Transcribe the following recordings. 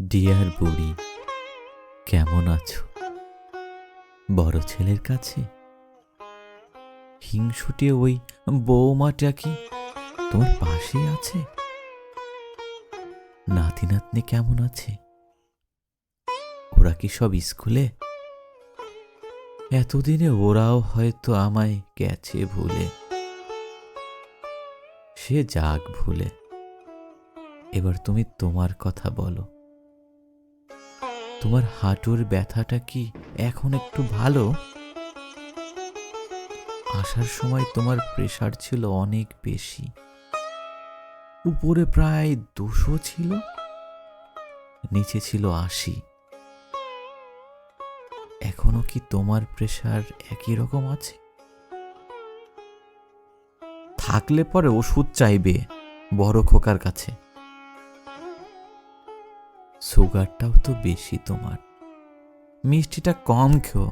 Deer বুড়ি, কেমন আছো? বড় ছেলের কাছে? হিংসুটে ওই বৌমাটা কি তোমার পাশে আছে? নাতি নাতনি কেমন আছে? ওরা কি সব স্কুলে? এতদিনে ওরাও হয়তো আমায় গেছে ভুলে। সে যাক ভুলে। এবার তুমি তোমার কথা বলো। তোমার হাঁটুর ব্যথাটা কি এখন একটু ভালো? আসার সময় তোমার প্রেশার ছিল অনেক বেশি। উপরে প্রায় দুশো ছিল, নিচে ছিল আশি। এখনও কি তোমার প্রেশার একই রকম আছে? থাকলে পরে ওষুধ চাইবে বড় খোকার কাছে। সুগারটাও তো বেশি তোমার। মিষ্টিটা কম খেও।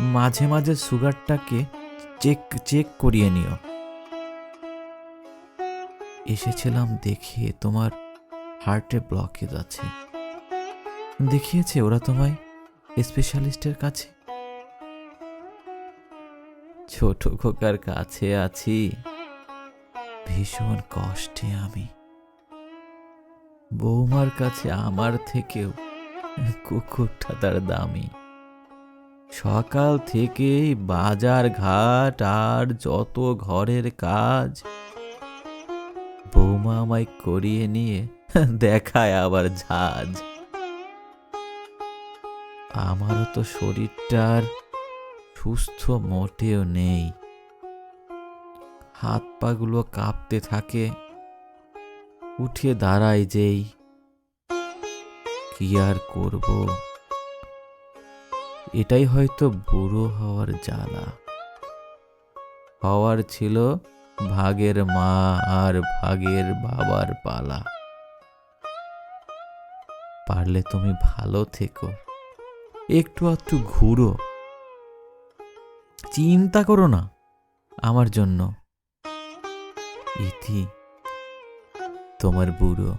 মাঝে মাঝে সুগারটাকে চেক চেক করিয়ে নিও। এসেছিলাম দেখে তোমার হার্টে ব্লকেজ আছে দেখিয়েছে ওরা তোমায় স্পেশালিস্টের কাছে। ছোট খোকার কাছে আছি। ভীষণ কষ্টে আমি। বৌমার কাছে আমার থেকেও কুকুরটা তার দামি। সকাল থেকেই বাজার ঘাট আর যত ঘরের কাজ। বৌমা আমায় করিয়ে নিয়ে দেখায় আবার ঝাঁজ। আমারও তো শরীরটার সুস্থ মোটেও নেই। হাত পাগুলো কাঁপতে থাকে। উঠে দাঁড়াই যেই, কি আর করব? এটাই হয়তো বুড়ো হওয়ার জ্বালা। হওয়ার ছিল ভাগের মা আর ভাগের বাবার পালা। পারলে তুমি ভালো থেকো, একটু একটু ঘুরো। চিন্তা করো না আমার জন্য। ইতি তোমার বুড়ো